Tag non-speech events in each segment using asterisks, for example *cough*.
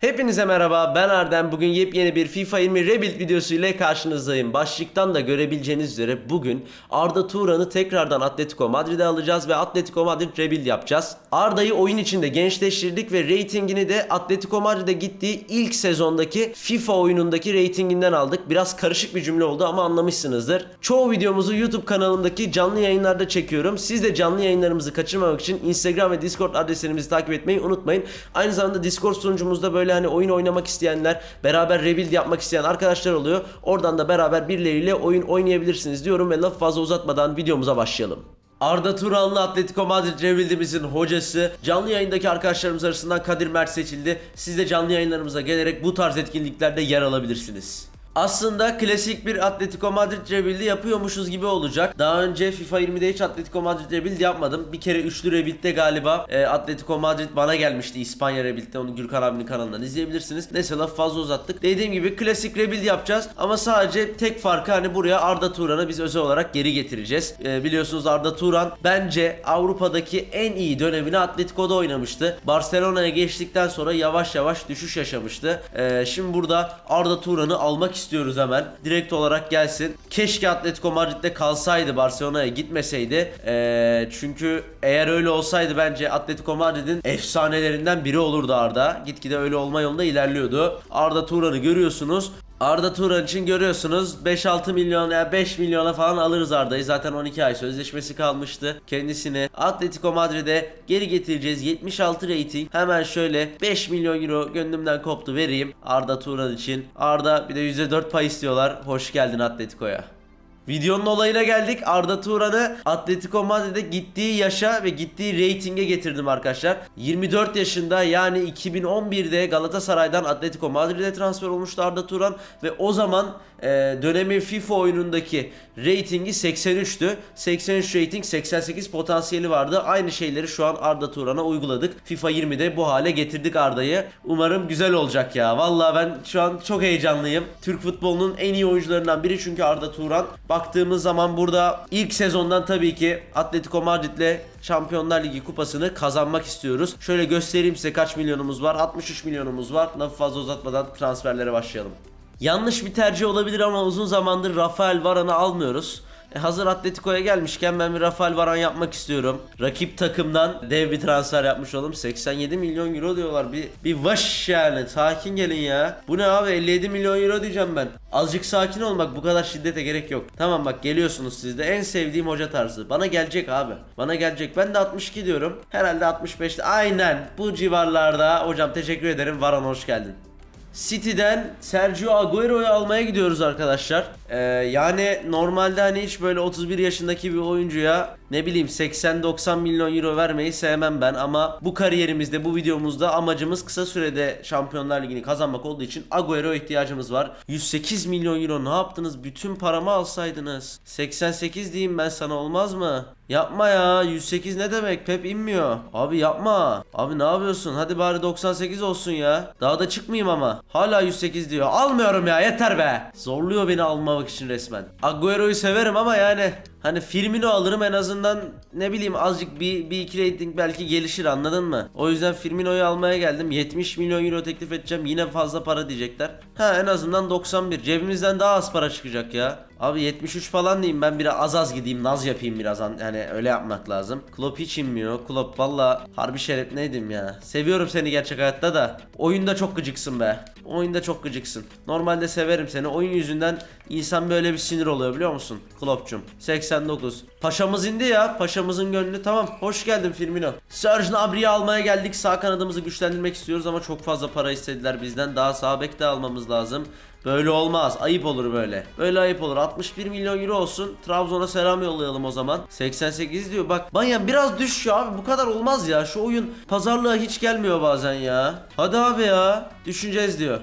Hepinize merhaba ben Erdem bugün yepyeni bir FIFA 20 Rebuild videosu ile karşınızdayım. Başlıktan da görebileceğiniz üzere bugün Arda Turan'ı tekrardan Atletico Madrid'e alacağız ve Atletico Madrid Rebuild yapacağız. Arda'yı oyun içinde gençleştirdik ve reytingini de Atletico Madrid'e gittiği ilk sezondaki FIFA oyunundaki reytinginden aldık. Biraz karışık bir cümle oldu ama anlamışsınızdır. Çoğu videomuzu YouTube kanalımdaki canlı yayınlarda çekiyorum. Siz de canlı yayınlarımızı kaçırmamak için Instagram ve Discord adreslerimizi takip etmeyi unutmayın. Aynı zamanda Discord sunucumuzda böyle hani oyun oynamak isteyenler, beraber rebuild yapmak isteyen arkadaşlar oluyor. Oradan da beraber birileriyle oyun oynayabilirsiniz diyorum ve lafı fazla uzatmadan videomuza başlayalım. Arda Turanlı Atletico Madrid Rebuild'imizin hocası canlı yayındaki arkadaşlarımız arasından Kadir Mert seçildi. Siz de canlı yayınlarımıza gelerek bu tarz etkinliklerde yer alabilirsiniz. Aslında klasik bir Atletico Madrid rebuild'i yapıyormuşuz gibi olacak. Daha önce FIFA 20'de hiç Atletico Madrid rebuild yapmadım. Bir kere üçlü rebuild'de galiba e, Atletico Madrid bana gelmişti İspanya rebuild'de. Onu Gürkan abinin kanalından izleyebilirsiniz. Neyse lafı fazla uzattık. Dediğim gibi klasik rebuild yapacağız. Ama sadece tek farkı hani buraya Arda Turan'ı biz özel olarak geri getireceğiz. E, biliyorsunuz Arda Turan bence Avrupa'daki en iyi dönemini Atletico'da oynamıştı. Barcelona'ya geçtikten sonra yavaş yavaş düşüş yaşamıştı. E, şimdi burada Arda Turan'ı almak istiyoruz hemen. Direkt olarak gelsin. Keşke Atletico Madrid'de kalsaydı Barcelona'ya gitmeseydi. Ee, çünkü eğer öyle olsaydı bence Atletico Madrid'in efsanelerinden biri olurdu Arda. Gitgide öyle olma yolunda ilerliyordu. Arda Turan'ı görüyorsunuz. Arda Turan için görüyorsunuz 5-6 milyon ya 5 milyona falan alırız Arda'yı. Zaten 12 ay sözleşmesi kalmıştı. Kendisini Atletico Madrid'e geri getireceğiz. 76 rating. Hemen şöyle 5 milyon euro gönlümden koptu vereyim Arda Turan için. Arda bir de %4 pay istiyorlar. Hoş geldin Atletico'ya. Videonun olayına geldik. Arda Turan'ı Atletico Madrid'e gittiği yaşa ve gittiği reytinge getirdim arkadaşlar. 24 yaşında yani 2011'de Galatasaray'dan Atletico Madrid'e transfer olmuştu Arda Turan ve o zaman e, dönemin FIFA oyunundaki reytingi 83'tü. 83 rating 88 potansiyeli vardı. Aynı şeyleri şu an Arda Turan'a uyguladık. FIFA 20'de bu hale getirdik Arda'yı. Umarım güzel olacak ya. Vallahi ben şu an çok heyecanlıyım. Türk futbolunun en iyi oyuncularından biri çünkü Arda Turan. Baktığımız zaman burada ilk sezondan tabii ki Atletico Madrid'le Şampiyonlar Ligi kupasını kazanmak istiyoruz. Şöyle göstereyim size kaç milyonumuz var. 63 milyonumuz var. Lafı fazla uzatmadan transferlere başlayalım. Yanlış bir tercih olabilir ama uzun zamandır Rafael Varane'ı almıyoruz. E hazır Atletico'ya gelmişken ben bir Rafael Varane yapmak istiyorum. Rakip takımdan dev bir transfer yapmış olalım. 87 milyon euro diyorlar. Bir bir vaş yani. Sakin gelin ya. Bu ne abi? 57 milyon euro diyeceğim ben. Azıcık sakin olun bak bu kadar şiddete gerek yok. Tamam bak geliyorsunuz siz de. En sevdiğim hoca tarzı. Bana gelecek abi. Bana gelecek. Ben de 62 diyorum. Herhalde 65'te. Aynen. Bu civarlarda. Hocam teşekkür ederim. Varane hoş geldin. City'den Sergio Agüero'yu almaya gidiyoruz arkadaşlar. Ee, yani normalde hani hiç böyle 31 yaşındaki bir oyuncuya ne bileyim 80-90 milyon euro vermeyi sevmem ben ama bu kariyerimizde bu videomuzda amacımız kısa sürede Şampiyonlar Ligi'ni kazanmak olduğu için Agüero'ya ihtiyacımız var. 108 milyon euro ne yaptınız? Bütün paramı alsaydınız. 88 diyeyim ben sana olmaz mı? Yapma ya 108 ne demek Pep inmiyor. Abi yapma. Abi ne yapıyorsun? Hadi bari 98 olsun ya. Daha da çıkmayayım ama. Hala 108 diyor. Almıyorum ya yeter be. Zorluyor beni almamak için resmen. Agüero'yu severim ama yani Hani Firmino alırım en azından ne bileyim azıcık bir, bir iki rating belki gelişir anladın mı? O yüzden Firmino'yu almaya geldim. 70 milyon euro teklif edeceğim. Yine fazla para diyecekler. Ha en azından 91. Cebimizden daha az para çıkacak ya. Abi 73 falan diyeyim ben biraz az az gideyim naz yapayım biraz yani öyle yapmak lazım. Klopp hiç inmiyor. Klopp valla harbi şeref neydim ya. Seviyorum seni gerçek hayatta da. Oyunda çok gıcıksın be. Oyunda çok gıcıksın. Normalde severim seni. Oyun yüzünden insan böyle bir sinir oluyor biliyor musun? Klopp'cum. 89. Paşamız indi ya. Paşamızın gönlü tamam. Hoş geldin Firmino. Serge Gnabry'i almaya geldik. Sağ kanadımızı güçlendirmek istiyoruz ama çok fazla para istediler bizden. Daha sağ bek de almamız lazım. Böyle olmaz. Ayıp olur böyle. Böyle ayıp olur. 61 milyon euro olsun. Trabzon'a selam yollayalım o zaman. 88 diyor. Bak Banyan biraz düş ya abi. Bu kadar olmaz ya. Şu oyun pazarlığa hiç gelmiyor bazen ya. Hadi abi ya. Düşüneceğiz diyor.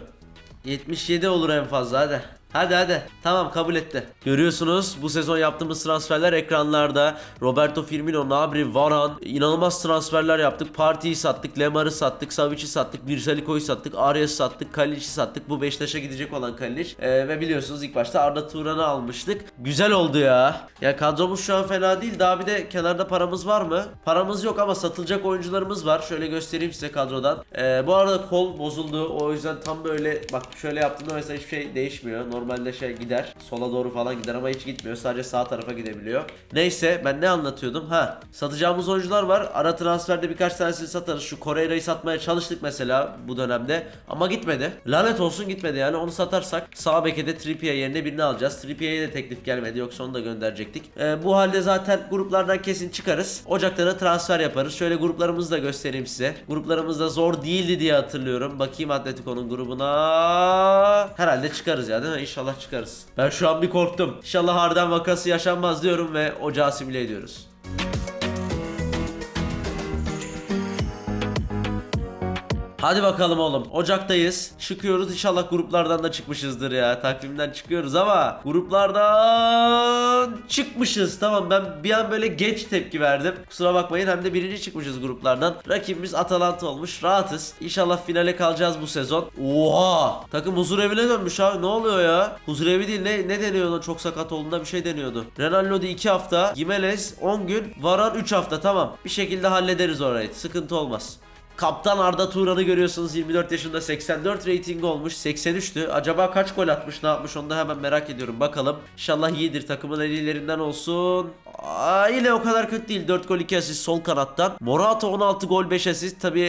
77 olur en fazla hadi. Hadi hadi. Tamam kabul etti. Görüyorsunuz bu sezon yaptığımız transferler ekranlarda. Roberto Firmino, Nabri, Varane inanılmaz transferler yaptık. Parti'yi sattık, Lemar'ı sattık, Savic'i sattık, Birsaliko'yu sattık, Arias'ı sattık, Kalic'i sattık. Bu Beşiktaş'a gidecek olan Kalic. Ee, ve biliyorsunuz ilk başta Arda Turan'ı almıştık. Güzel oldu ya. Ya kadromuz şu an fena değil. Daha bir de kenarda paramız var mı? Paramız yok ama satılacak oyuncularımız var. Şöyle göstereyim size kadrodan. Ee, bu arada kol bozuldu. O yüzden tam böyle bak şöyle yaptığımda mesela hiçbir şey değişmiyor. Normalde şey gider. Sola doğru falan gider ama hiç gitmiyor. Sadece sağ tarafa gidebiliyor. Neyse ben ne anlatıyordum? Ha satacağımız oyuncular var. Ara transferde birkaç tanesini satarız. Şu Correira'yı satmaya çalıştık mesela bu dönemde. Ama gitmedi. Lanet olsun gitmedi yani. Onu satarsak sağ beke de Trippier yerine birini alacağız. Trippier'e de teklif gelmedi. Yoksa onu da gönderecektik. Ee, bu halde zaten gruplardan kesin çıkarız. Ocakta da transfer yaparız. Şöyle gruplarımızı da göstereyim size. Gruplarımız da zor değildi diye hatırlıyorum. Bakayım Atletico'nun grubuna. Herhalde çıkarız ya değil mi? İnşallah çıkarız. Ben şu an bir korktum. İnşallah Harden vakası yaşanmaz diyorum ve ocağı simüle ediyoruz. Hadi bakalım oğlum. Ocaktayız. Çıkıyoruz. İnşallah gruplardan da çıkmışızdır ya. Takvimden çıkıyoruz ama gruplardan çıkmışız. Tamam ben bir an böyle geç tepki verdim. Kusura bakmayın. Hem de birinci çıkmışız gruplardan. Rakibimiz Atalanta olmuş. Rahatız. İnşallah finale kalacağız bu sezon. Oha! Takım huzur evine dönmüş abi. Ne oluyor ya? Huzur evi değil. Ne, ne deniyordu? Çok sakat olduğunda bir şey deniyordu. Renan Lodi 2 hafta. Gimenez 10 gün. Varan 3 hafta. Tamam. Bir şekilde hallederiz orayı. Sıkıntı olmaz. Kaptan Arda Turan'ı görüyorsunuz 24 yaşında 84 rating olmuş 83'tü. Acaba kaç gol atmış ne yapmış onu da hemen merak ediyorum bakalım. İnşallah iyidir takımın en iyilerinden olsun. Aa, yine o kadar kötü değil 4 gol 2 asist sol kanattan. Morata 16 gol 5 asist tabi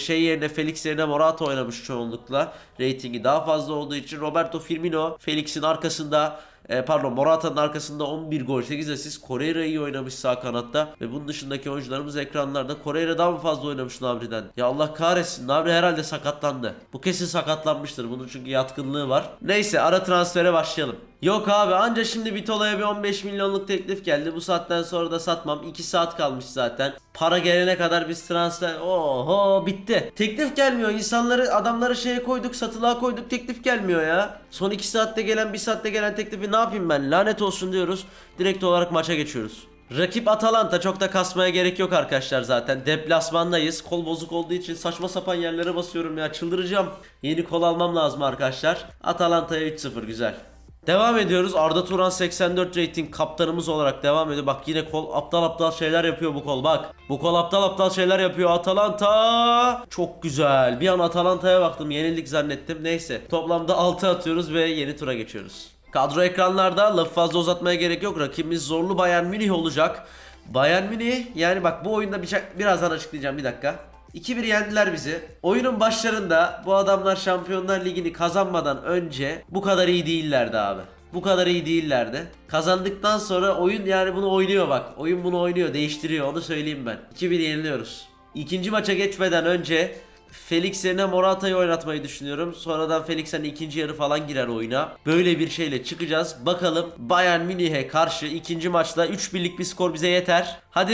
şey yerine Felix yerine Morata oynamış çoğunlukla. Ratingi daha fazla olduğu için Roberto Firmino Felix'in arkasında e, pardon Morata'nın arkasında 11 gol 8 asist. Correira iyi oynamış sağ kanatta. Ve bunun dışındaki oyuncularımız ekranlarda. Correira daha mı fazla oynamış Nabri'den? Ya Allah kahretsin. Nabri herhalde sakatlandı. Bu kesin sakatlanmıştır. Bunun çünkü yatkınlığı var. Neyse ara transfere başlayalım. Yok abi anca şimdi Vitola'ya bir 15 milyonluk teklif geldi. Bu saatten sonra da satmam. 2 saat kalmış zaten. Para gelene kadar biz transfer oho bitti. Teklif gelmiyor. İnsanları adamları şeye koyduk satılığa koyduk teklif gelmiyor ya. Son 2 saatte gelen 1 saatte gelen teklifi ne yapayım ben? Lanet olsun diyoruz. Direkt olarak maça geçiyoruz. Rakip Atalanta çok da kasmaya gerek yok arkadaşlar zaten. Deplasmandayız. Kol bozuk olduğu için saçma sapan yerlere basıyorum ya. Çıldıracağım. Yeni kol almam lazım arkadaşlar. Atalanta'ya 3-0 güzel. Devam ediyoruz. Arda Turan 84 rating kaptanımız olarak devam ediyor. Bak yine kol aptal aptal şeyler yapıyor bu kol. Bak. Bu kol aptal aptal şeyler yapıyor. Atalanta. Çok güzel. Bir an Atalanta'ya baktım. Yenildik zannettim. Neyse. Toplamda 6 atıyoruz ve yeni tura geçiyoruz. Kadro ekranlarda lafı fazla uzatmaya gerek yok. Rakibimiz zorlu Bayern Münih olacak. Bayern Münih yani bak bu oyunda bir şey, birazdan açıklayacağım bir dakika. 2-1 yendiler bizi. Oyunun başlarında bu adamlar Şampiyonlar Ligi'ni kazanmadan önce bu kadar iyi değillerdi abi. Bu kadar iyi değillerdi. Kazandıktan sonra oyun yani bunu oynuyor bak. Oyun bunu oynuyor, değiştiriyor. Onu söyleyeyim ben. 2-1 yeniliyoruz. İkinci maça geçmeden önce Felix yerine Morata'yı oynatmayı düşünüyorum. Sonradan Felix hani ikinci yarı falan girer oyuna. Böyle bir şeyle çıkacağız. Bakalım Bayern Münih'e karşı ikinci maçta 3-1'lik bir skor bize yeter. Hadi.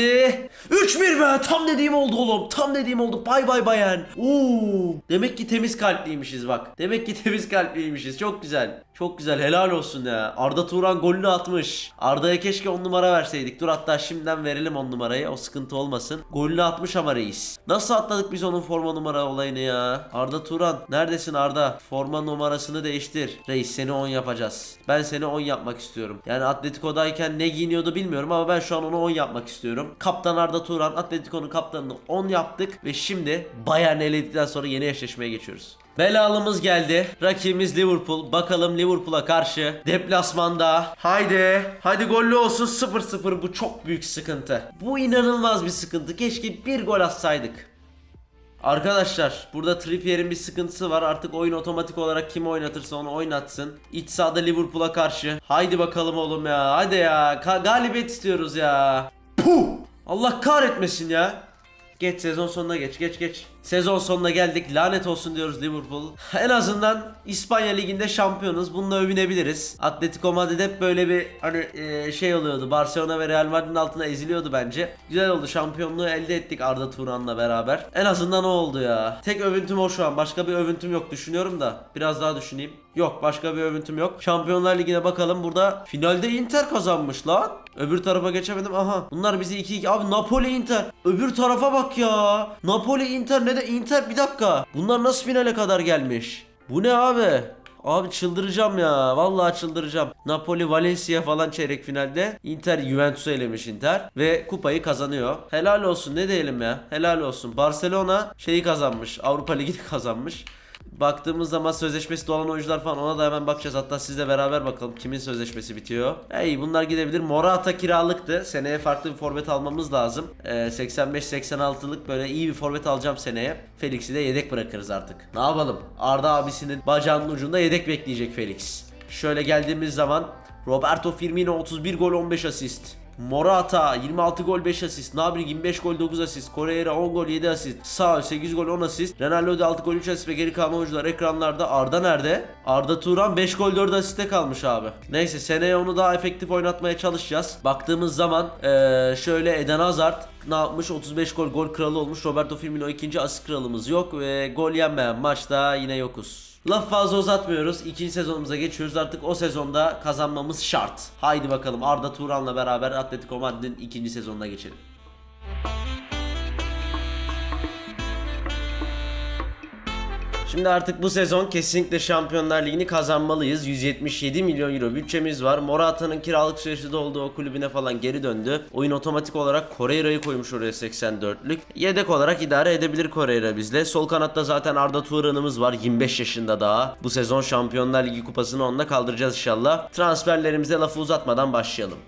3-1 be. Tam dediğim oldu oğlum. Tam dediğim oldu. Bay bay Bayern. Oo. Demek ki temiz kalpliymişiz bak. Demek ki temiz kalpliymişiz. Çok güzel. Çok güzel. Helal olsun ya. Arda Turan golünü atmış. Arda'ya keşke 10 numara verseydik. Dur hatta şimdiden verelim 10 numarayı. O sıkıntı olmasın. Golünü atmış ama reis. Nasıl atladık biz onun forma numara olayını ya? Arda Turan. Neredesin Arda? Forma numarasını değiştir. Reis seni 10 yapacağız. Ben seni 10 yapmak istiyorum. Yani Atletico'dayken ne giyiniyordu bilmiyorum ama ben şu an onu 10 yapmak istiyorum. Kaptan Arda Turan Atletico'nun kaptanını 10 yaptık ve şimdi Bayern eledikten sonra yeni eşleşmeye geçiyoruz. Belalımız geldi. Rakibimiz Liverpool. Bakalım Liverpool'a karşı deplasmanda. Haydi. Haydi gollü olsun 0-0. Bu çok büyük sıkıntı. Bu inanılmaz bir sıkıntı. Keşke bir gol atsaydık. Arkadaşlar burada Trippier'in bir sıkıntısı var. Artık oyun otomatik olarak kim oynatırsa onu oynatsın. İç sahada Liverpool'a karşı. Haydi bakalım oğlum ya. Hadi ya. Ka- galibiyet istiyoruz ya. Puh! Allah kahretmesin ya. Geç sezon sonuna geç. Geç geç. Sezon sonuna geldik. Lanet olsun diyoruz Liverpool. En azından İspanya Ligi'nde şampiyonuz. Bununla övünebiliriz. Atletico Madrid hep böyle bir hani e, şey oluyordu. Barcelona ve Real Madrid'in altına eziliyordu bence. Güzel oldu. Şampiyonluğu elde ettik Arda Turan'la beraber. En azından o oldu ya. Tek övüntüm o şu an. Başka bir övüntüm yok düşünüyorum da. Biraz daha düşüneyim. Yok başka bir övüntüm yok. Şampiyonlar Ligi'ne bakalım. Burada finalde Inter kazanmış lan. Öbür tarafa geçemedim. Aha. Bunlar bizi 2-2. Abi Napoli Inter. Öbür tarafa bak ya. Napoli Inter ne de Inter bir dakika. Bunlar nasıl finale kadar gelmiş? Bu ne abi? Abi çıldıracağım ya. Vallahi çıldıracağım. Napoli Valencia falan çeyrek finalde. Inter Juventus'u elemiş Inter. Ve kupayı kazanıyor. Helal olsun ne diyelim ya. Helal olsun. Barcelona şeyi kazanmış. Avrupa Ligi'ni *laughs* kazanmış. Baktığımız zaman sözleşmesi dolan oyuncular falan ona da hemen bakacağız. Hatta sizle beraber bakalım kimin sözleşmesi bitiyor. Hey bunlar gidebilir. Morata kiralıktı. Seneye farklı bir forvet almamız lazım. Ee, 85-86'lık böyle iyi bir forvet alacağım seneye. Felix'i de yedek bırakırız artık. Ne yapalım? Arda abisinin bacağının ucunda yedek bekleyecek Felix. Şöyle geldiğimiz zaman Roberto Firmino 31 gol 15 asist. Morata 26 gol 5 asist. Nabri 25 gol 9 asist. Correira 10 gol 7 asist. Sağ 8 gol 10 asist. Ronaldo 6 gol 3 asist ve geri kalan oyuncular ekranlarda. Arda nerede? Arda Turan 5 gol 4 asiste kalmış abi. Neyse seneye onu daha efektif oynatmaya çalışacağız. Baktığımız zaman eee, şöyle Eden Hazard ne yapmış? 35 gol gol kralı olmuş. Roberto Firmino ikinci asist kralımız yok ve gol yenmeyen maçta yine yokuz. Laf fazla uzatmıyoruz. İkinci sezonumuza geçiyoruz. Artık o sezonda kazanmamız şart. Haydi bakalım Arda Turan'la beraber Atletico Madrid'in ikinci sezonuna geçelim. Şimdi artık bu sezon kesinlikle Şampiyonlar Ligi'ni kazanmalıyız. 177 milyon euro bütçemiz var. Morata'nın kiralık süresi doldu. O kulübüne falan geri döndü. Oyun otomatik olarak Correira'yı koymuş oraya 84'lük. Yedek olarak idare edebilir Correira bizle. Sol kanatta zaten Arda Turan'ımız var. 25 yaşında daha. Bu sezon Şampiyonlar Ligi kupasını onunla kaldıracağız inşallah. Transferlerimize lafı uzatmadan başlayalım.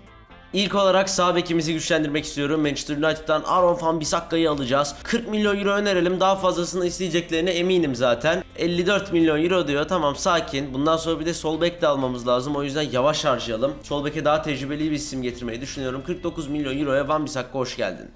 İlk olarak sağ bekimizi güçlendirmek istiyorum. Manchester United'dan Aaron Van Bissakka'yı alacağız. 40 milyon euro önerelim. Daha fazlasını isteyeceklerine eminim zaten. 54 milyon euro diyor. Tamam sakin. Bundan sonra bir de sol bek de almamız lazım. O yüzden yavaş harcayalım. Sol beke daha tecrübeli bir isim getirmeyi düşünüyorum. 49 milyon euroya Van Bissaka hoş geldin.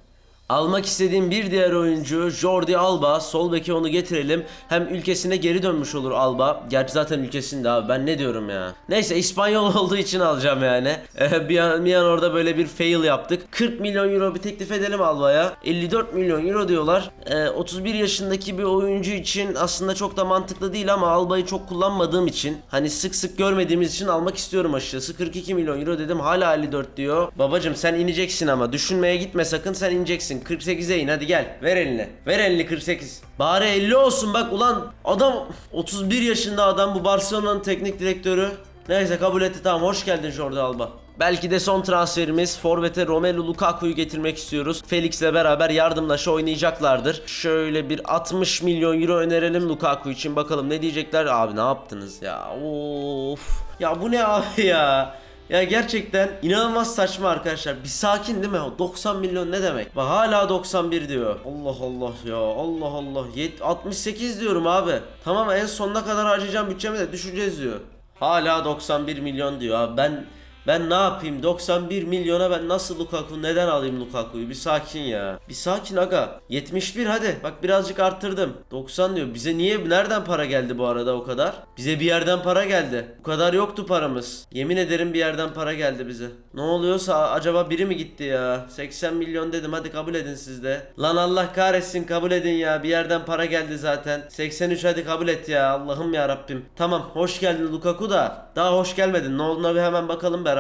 Almak istediğim bir diğer oyuncu Jordi Alba. Sol beke onu getirelim. Hem ülkesine geri dönmüş olur Alba. Gerçi zaten ülkesinde abi ben ne diyorum ya. Neyse İspanyol *laughs* olduğu için alacağım yani. *laughs* Eh, bir, an, bir an orada böyle bir fail yaptık. 40 milyon euro bir teklif edelim Alba'ya. 54 milyon euro diyorlar. Eh, 31 yaşındaki bir oyuncu için aslında çok da mantıklı değil ama Alba'yı çok kullanmadığım için hani sık sık görmediğimiz için almak istiyorum açıkçası. 42 milyon euro dedim hala 54 diyor. Babacım sen ineceksin ama düşünmeye gitme sakın sen ineceksin. 48'e in hadi gel. Ver elini. Ver elini 48. Bari 50 olsun bak ulan adam 31 yaşında adam bu Barcelona'nın teknik direktörü. Neyse kabul etti tamam hoş geldin Jordi Alba. Belki de son transferimiz Forvet'e Romelu Lukaku'yu getirmek istiyoruz. Felix'le beraber yardımlaşa oynayacaklardır. Şöyle bir 60 milyon euro önerelim Lukaku için. Bakalım ne diyecekler. Abi ne yaptınız ya? Of. Ya bu ne abi ya? Ya gerçekten inanılmaz saçma arkadaşlar. Bir sakin değil mi? 90 milyon ne demek? Bak hala 91 diyor. Allah Allah ya. Allah Allah. Yet 68 diyorum abi. Tamam en sonuna kadar harcayacağım bütçemi de düşeceğiz diyor. Hala 91 milyon diyor abi. Ben ben ne yapayım? 91 milyona ben nasıl Lukaku neden alayım Lukaku'yu? Bir sakin ya. Bir sakin aga. 71 hadi. Bak birazcık arttırdım. 90 diyor. Bize niye nereden para geldi bu arada o kadar? Bize bir yerden para geldi. Bu kadar yoktu paramız. Yemin ederim bir yerden para geldi bize. Ne oluyorsa acaba biri mi gitti ya? 80 milyon dedim hadi kabul edin siz de. Lan Allah kahretsin kabul edin ya. Bir yerden para geldi zaten. 83 hadi kabul et ya. Allah'ım ya Rabbim. Tamam hoş geldin Lukaku da. Daha hoş gelmedin. Ne olduğuna bir hemen bakalım beraber.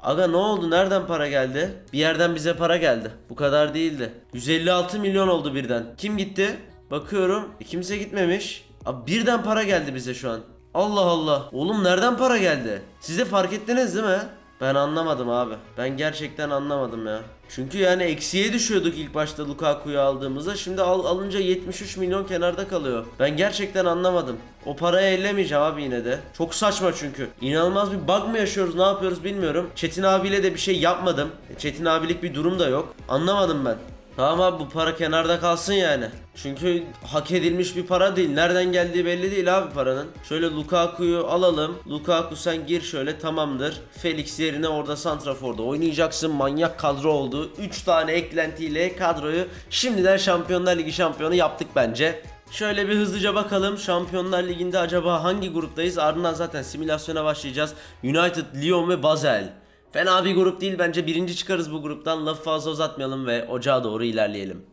Aga ne oldu? Nereden para geldi? Bir yerden bize para geldi. Bu kadar değildi. 156 milyon oldu birden. Kim gitti? Bakıyorum. E, kimse gitmemiş. Abi birden para geldi bize şu an. Allah Allah. Oğlum nereden para geldi? Siz de fark ettiniz değil mi? Ben anlamadım abi. Ben gerçekten anlamadım ya. Çünkü yani eksiye düşüyorduk ilk başta Lukaku'yu aldığımızda. Şimdi al, alınca 73 milyon kenarda kalıyor. Ben gerçekten anlamadım. O parayı ellemeyeceğim abi yine de. Çok saçma çünkü. İnanılmaz bir bug mı yaşıyoruz ne yapıyoruz bilmiyorum. Çetin abiyle de bir şey yapmadım. Çetin abilik bir durum da yok. Anlamadım ben. Tamam abi bu para kenarda kalsın yani. Çünkü hak edilmiş bir para değil. Nereden geldiği belli değil abi paranın. Şöyle Lukaku'yu alalım. Lukaku sen gir şöyle tamamdır. Felix yerine orada Santrafor'da oynayacaksın. Manyak kadro oldu. 3 tane eklentiyle kadroyu şimdiden Şampiyonlar Ligi şampiyonu yaptık bence. Şöyle bir hızlıca bakalım Şampiyonlar Ligi'nde acaba hangi gruptayız? Ardından zaten simülasyona başlayacağız. United, Lyon ve Basel. Fena bir grup değil bence birinci çıkarız bu gruptan. Lafı fazla uzatmayalım ve ocağa doğru ilerleyelim.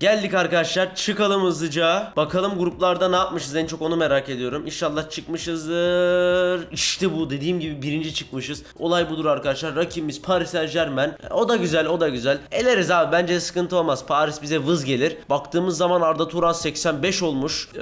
Geldik arkadaşlar çıkalım hızlıca. Bakalım gruplarda ne yapmışız en çok onu merak ediyorum. İnşallah çıkmışızdır. İşte bu dediğim gibi birinci çıkmışız. Olay budur arkadaşlar. Rakibimiz Paris Saint Germain. O da güzel o da güzel. Eleriz abi bence sıkıntı olmaz. Paris bize vız gelir. Baktığımız zaman Arda Turan 85 olmuş. Ee,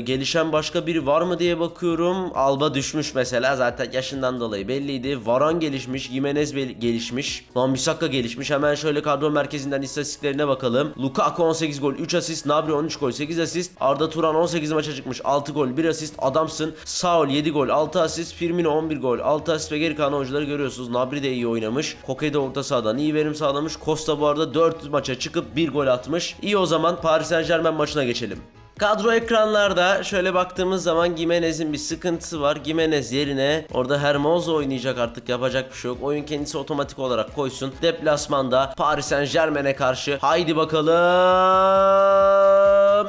gelişen başka biri var mı diye bakıyorum. Alba düşmüş mesela zaten yaşından dolayı belliydi. Varan gelişmiş. Jimenez gelişmiş. Van Bissaka gelişmiş. Hemen şöyle kadro merkezinden istatistiklerine bakalım. Lukaku 18 gol 3 asist. Nabri 13 gol 8 asist. Arda Turan 18 maça çıkmış 6 gol 1 asist. Adamsın. Saul 7 gol 6 asist. Firmino 11 gol 6 asist ve geri kalan oyuncuları görüyorsunuz. Nabri de iyi oynamış. Koke de orta sahadan iyi verim sağlamış. Costa bu arada 4 maça çıkıp 1 gol atmış. İyi o zaman Paris Saint Germain maçına geçelim. Kadro ekranlarda şöyle baktığımız zaman Gimenez'in bir sıkıntısı var. Gimenez yerine orada Hermoso oynayacak artık yapacak bir şey yok. Oyun kendisi otomatik olarak koysun. Deplasmanda Paris Saint Germain'e karşı. Haydi bakalım.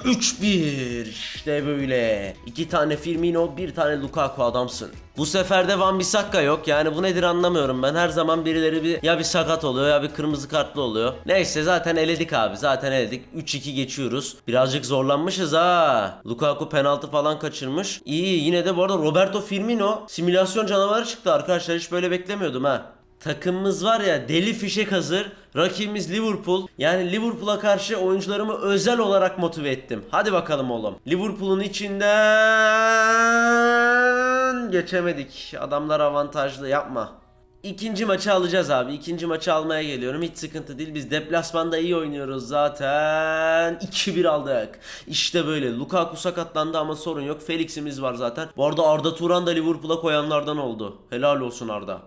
3-1 işte böyle. İki tane Firmino bir tane Lukaku adamsın. Bu sefer de Van Bissaka yok. Yani bu nedir anlamıyorum ben. Her zaman birileri bir ya bir sakat oluyor ya bir kırmızı kartlı oluyor. Neyse zaten eledik abi. Zaten eledik. 3-2 geçiyoruz. Birazcık zorlanmışız ha. Lukaku penaltı falan kaçırmış. İyi yine de bu arada Roberto Firmino simülasyon canavarı çıktı arkadaşlar. Hiç böyle beklemiyordum ha. Takımımız var ya deli fişek hazır. Rakibimiz Liverpool. Yani Liverpool'a karşı oyuncularımı özel olarak motive ettim. Hadi bakalım oğlum. Liverpool'un içinden geçemedik. Adamlar avantajlı yapma. İkinci maçı alacağız abi. İkinci maçı almaya geliyorum. Hiç sıkıntı değil. Biz deplasmanda iyi oynuyoruz zaten. 2-1 aldık. İşte böyle. Lukaku sakatlandı ama sorun yok. Felix'imiz var zaten. Bu arada Arda Turan da Liverpool'a koyanlardan oldu. Helal olsun Arda.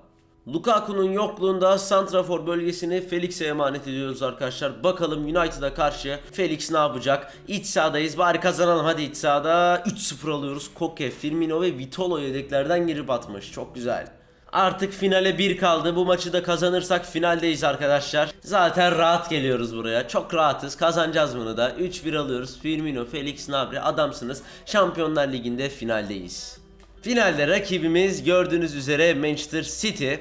Lukaku'nun yokluğunda Santrafor bölgesini Felix'e emanet ediyoruz arkadaşlar. Bakalım United'a karşı Felix ne yapacak? İç sahadayız. Bari kazanalım hadi iç sahada. 3-0 alıyoruz. Koke, Firmino ve Vitolo yedeklerden girip atmış. Çok güzel. Artık finale bir kaldı. Bu maçı da kazanırsak finaldeyiz arkadaşlar. Zaten rahat geliyoruz buraya. Çok rahatız. Kazanacağız bunu da. 3-1 alıyoruz. Firmino, Felix, Nabri adamsınız. Şampiyonlar Ligi'nde finaldeyiz. Finalde rakibimiz gördüğünüz üzere Manchester City.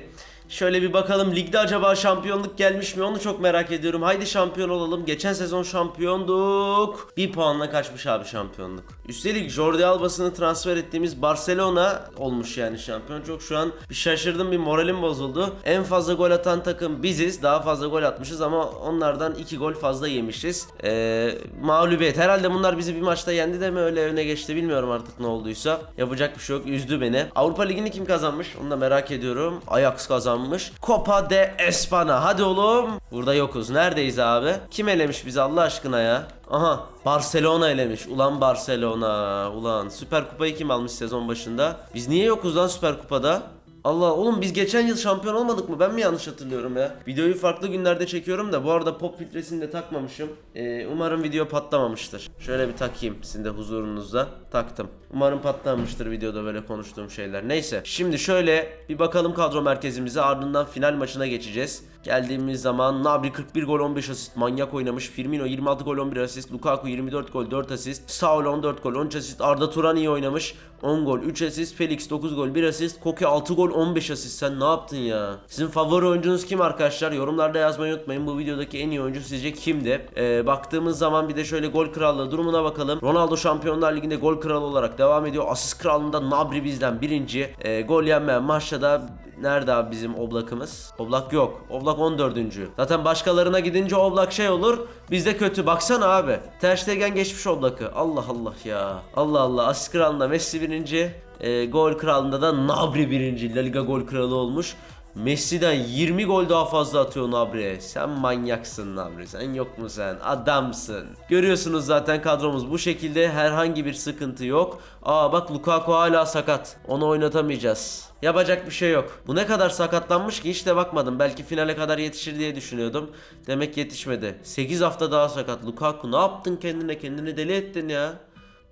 Şöyle bir bakalım ligde acaba şampiyonluk gelmiş mi onu çok merak ediyorum. Haydi şampiyon olalım. Geçen sezon şampiyonduk. Bir puanla kaçmış abi şampiyonluk. Üstelik Jordi Alba'sını transfer ettiğimiz Barcelona olmuş yani şampiyon. Çok şu an bir şaşırdım bir moralim bozuldu. En fazla gol atan takım biziz. Daha fazla gol atmışız ama onlardan 2 gol fazla yemişiz. Ee, mağlubiyet. Herhalde bunlar bizi bir maçta yendi de mi öyle öne geçti bilmiyorum artık ne olduysa. Yapacak bir şey yok. Üzdü beni. Avrupa Ligi'ni kim kazanmış? Onu da merak ediyorum. Ajax kazanmış. Copa de Espana. Hadi oğlum. Burada yokuz. Neredeyiz abi? Kim elemiş bizi Allah aşkına ya? Aha Barcelona elemiş. Ulan Barcelona. Ulan Süper Kupayı kim almış sezon başında? Biz niye yokuz lan Süper Kupada? Allah oğlum biz geçen yıl şampiyon olmadık mı? Ben mi yanlış hatırlıyorum ya? Videoyu farklı günlerde çekiyorum da bu arada pop filtresini de takmamışım. Ee, umarım video patlamamıştır. Şöyle bir takayım sizin de huzurunuzda. Taktım. Umarım patlamamıştır videoda böyle konuştuğum şeyler. Neyse. Şimdi şöyle bir bakalım kadro merkezimize ardından final maçına geçeceğiz. Geldiğimiz zaman Nabri 41 gol 15 asist manyak oynamış. Firmino 26 gol 11 asist. Lukaku 24 gol 4 asist. Saul 14 gol 13 asist. Arda Turan iyi oynamış. 10 gol 3 asist. Felix 9 gol 1 asist. Koke 6 gol 15 asist. Sen ne yaptın ya? Sizin favori oyuncunuz kim arkadaşlar? Yorumlarda yazmayı unutmayın. Bu videodaki en iyi oyuncu sizce kimdi? Ee, baktığımız zaman bir de şöyle gol krallığı durumuna bakalım. Ronaldo Şampiyonlar Ligi'nde gol kralı olarak devam ediyor. Asist krallığında Nabri bizden birinci. Ee, gol yenmeyen maçta da Nerede abi bizim Oblak'ımız? Oblak yok. Oblak 14. Zaten başkalarına gidince Oblak şey olur. Bizde kötü. Baksana abi. Ter Stegen geçmiş Oblak'ı. Allah Allah ya. Allah Allah. Asist kralında Messi birinci. E, gol kralında da Nabri birinci. La Liga gol kralı olmuş. Messi'den 20 gol daha fazla atıyor Nabri. Sen manyaksın Nabri. Sen yok mu sen? Adamsın. Görüyorsunuz zaten kadromuz bu şekilde. Herhangi bir sıkıntı yok. Aa bak Lukaku hala sakat. Onu oynatamayacağız. Yapacak bir şey yok. Bu ne kadar sakatlanmış ki hiç de bakmadım. Belki finale kadar yetişir diye düşünüyordum. Demek yetişmedi. 8 hafta daha sakat. Lukaku ne yaptın kendine? Kendini deli ettin ya.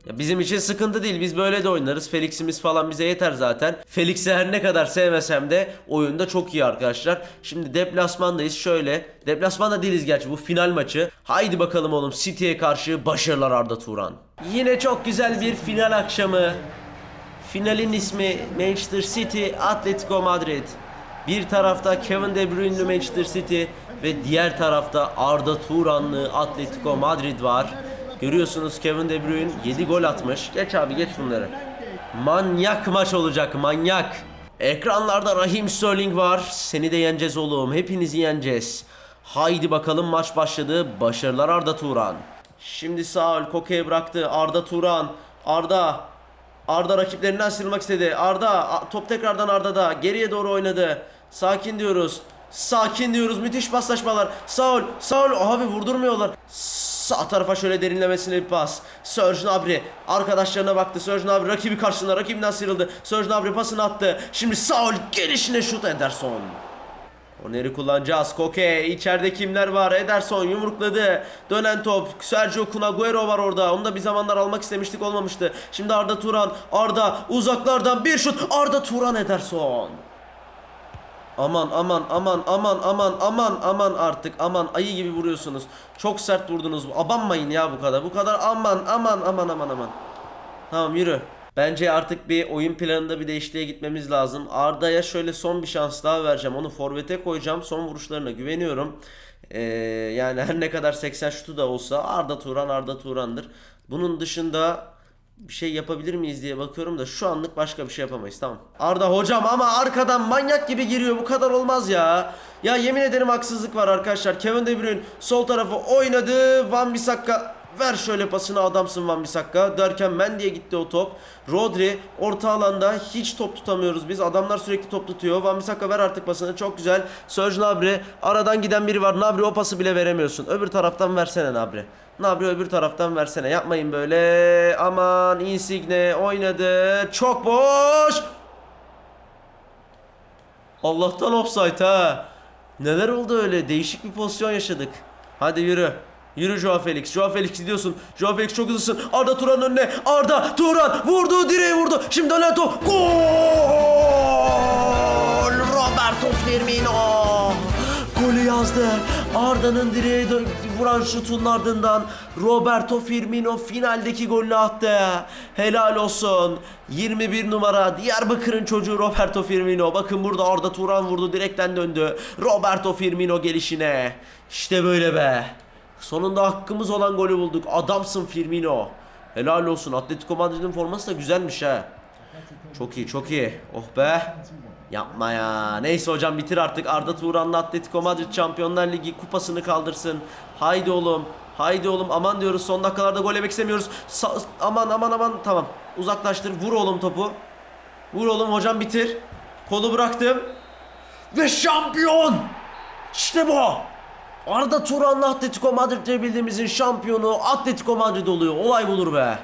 Ya bizim için sıkıntı değil. Biz böyle de oynarız. Felix'imiz falan bize yeter zaten. Felix'i her ne kadar sevmesem de oyunda çok iyi arkadaşlar. Şimdi deplasmandayız. Şöyle. Deplasmanda değiliz gerçi. Bu final maçı. Haydi bakalım oğlum. City'ye karşı başarılar Arda Turan. Yine çok güzel bir final akşamı. Finalin ismi Manchester City Atletico Madrid. Bir tarafta Kevin De Bruyne'li Manchester City ve diğer tarafta Arda Turan'lı Atletico Madrid var. Görüyorsunuz Kevin De Bruyne 7 gol atmış. Geç abi geç bunları. Manyak maç olacak manyak. Ekranlarda Raheem Sterling var. Seni de yeneceğiz oğlum. Hepinizi yeneceğiz. Haydi bakalım maç başladı. Başarılar Arda Turan. Şimdi Saul Koke'ye bıraktı. Arda Turan. Arda Arda rakiplerinden sıyrılmak istedi. Arda top tekrardan Arda'da. Geriye doğru oynadı. Sakin diyoruz. Sakin diyoruz. Müthiş paslaşmalar. Saul, Saul abi vurdurmuyorlar. Sağ tarafa şöyle derinlemesine bir pas. Serge Gnabry arkadaşlarına baktı. Serge Gnabry rakibi karşısında rakibinden sıyrıldı. Serge Gnabry pasını attı. Şimdi Saul gelişine şut Ederson. Korneri kullanacağız. Koke içeride kimler var? Ederson yumrukladı. Dönen top. Sergio Cunaguero var orada. Onu da bir zamanlar almak istemiştik olmamıştı. Şimdi Arda Turan. Arda uzaklardan bir şut. Arda Turan Ederson. Aman aman aman aman aman aman aman artık aman ayı gibi vuruyorsunuz. Çok sert vurdunuz. Abanmayın ya bu kadar. Bu kadar aman aman aman aman aman. Tamam yürü. Bence artık bir oyun planında bir değişikliğe gitmemiz lazım. Arda'ya şöyle son bir şans daha vereceğim. Onu forvete koyacağım. Son vuruşlarına güveniyorum. Ee, yani her ne kadar 80 şutu da olsa Arda Turan Arda Turan'dır. Bunun dışında bir şey yapabilir miyiz diye bakıyorum da şu anlık başka bir şey yapamayız tamam. Arda hocam ama arkadan manyak gibi giriyor bu kadar olmaz ya. Ya yemin ederim haksızlık var arkadaşlar. Kevin De Bruyne sol tarafı oynadı. Van Bissaka ver şöyle pasını adamsın Van Bissaka derken Mendy'e gitti o top. Rodri orta alanda hiç top tutamıyoruz biz. Adamlar sürekli top tutuyor. Van Bissaka ver artık pasını çok güzel. Serge Gnabry aradan giden biri var. Gnabry o pası bile veremiyorsun. Öbür taraftan versene Gnabry. Gnabry öbür taraftan versene. Yapmayın böyle. Aman Insigne oynadı. Çok boş. Allah'tan offside ha. Neler oldu öyle? Değişik bir pozisyon yaşadık. Hadi yürü. Yürü Joao Felix. Joao Felix gidiyorsun. Joao Felix çok hızlısın. Arda Turan önüne. Arda Turan vurdu direğe vurdu. Şimdi top. Gol! Roberto Firmino. Golü yazdı. Arda'nın direğe vuran şutun ardından Roberto Firmino finaldeki golünü attı. Helal olsun. 21 numara Diyarbakır'ın çocuğu Roberto Firmino. Bakın burada Arda Turan vurdu direkten döndü. Roberto Firmino gelişine. İşte böyle be. Sonunda hakkımız olan golü bulduk. Adamsın Firmino. Helal olsun. Atletico Madrid'in forması da güzelmiş ha. Çok iyi çok iyi. Oh be. Yapma ya. Neyse hocam bitir artık. Arda Turan'la Atletico Madrid Şampiyonlar Ligi kupasını kaldırsın. Haydi oğlum. Haydi oğlum aman diyoruz son dakikalarda gol yemek istemiyoruz. Sa- aman aman aman tamam. Uzaklaştır. Vur oğlum topu. Vur oğlum hocam bitir. Kolu bıraktım. Ve şampiyon. İşte bu. Arda Turan'la Atletico Madrid'le bildiğimizin şampiyonu Atletico Madrid oluyor. Olay bulur be.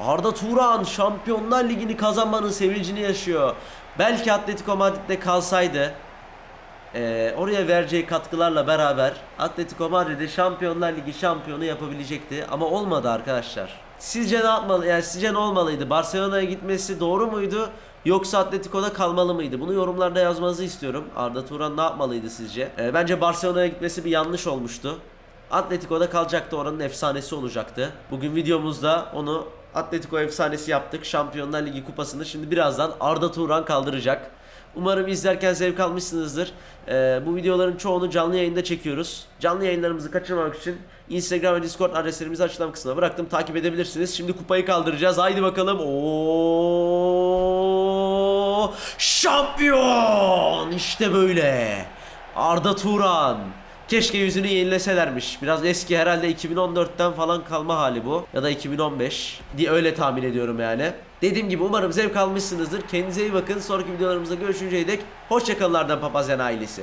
Arda Turan Şampiyonlar Ligi'ni kazanmanın sevincini yaşıyor. Belki Atletico Madrid'de kalsaydı eee, oraya vereceği katkılarla beraber Atletico Madrid'i Şampiyonlar Ligi şampiyonu yapabilecekti ama olmadı arkadaşlar. Sizce ne yapmalı? Yani sizce ne olmalıydı? Barcelona'ya gitmesi doğru muydu? Yoksa Atletico'da kalmalı mıydı? Bunu yorumlarda yazmanızı istiyorum. Arda Turan ne yapmalıydı sizce? Eee, bence Barcelona'ya gitmesi bir yanlış olmuştu. Atletico'da kalacaktı oranın efsanesi olacaktı. Bugün videomuzda onu Atletico efsanesi yaptık. Şampiyonlar Ligi kupasını şimdi birazdan Arda Turan kaldıracak. Umarım izlerken zevk almışsınızdır. Ee, bu videoların çoğunu canlı yayında çekiyoruz. Canlı yayınlarımızı kaçırmamak için Instagram ve Discord adreslerimizi açıklama kısmına bıraktım. Takip edebilirsiniz. Şimdi kupayı kaldıracağız. Haydi bakalım. Oo! Şampiyon! İşte böyle. Arda Turan Keşke yüzünü yenileselermiş. Biraz eski herhalde 2014'ten falan kalma hali bu. Ya da 2015 diye öyle tahmin ediyorum yani. Dediğim gibi umarım zevk almışsınızdır. Kendinize iyi bakın. Sonraki videolarımızda görüşünceye dek hoşçakalın Arden Papazyan ailesi.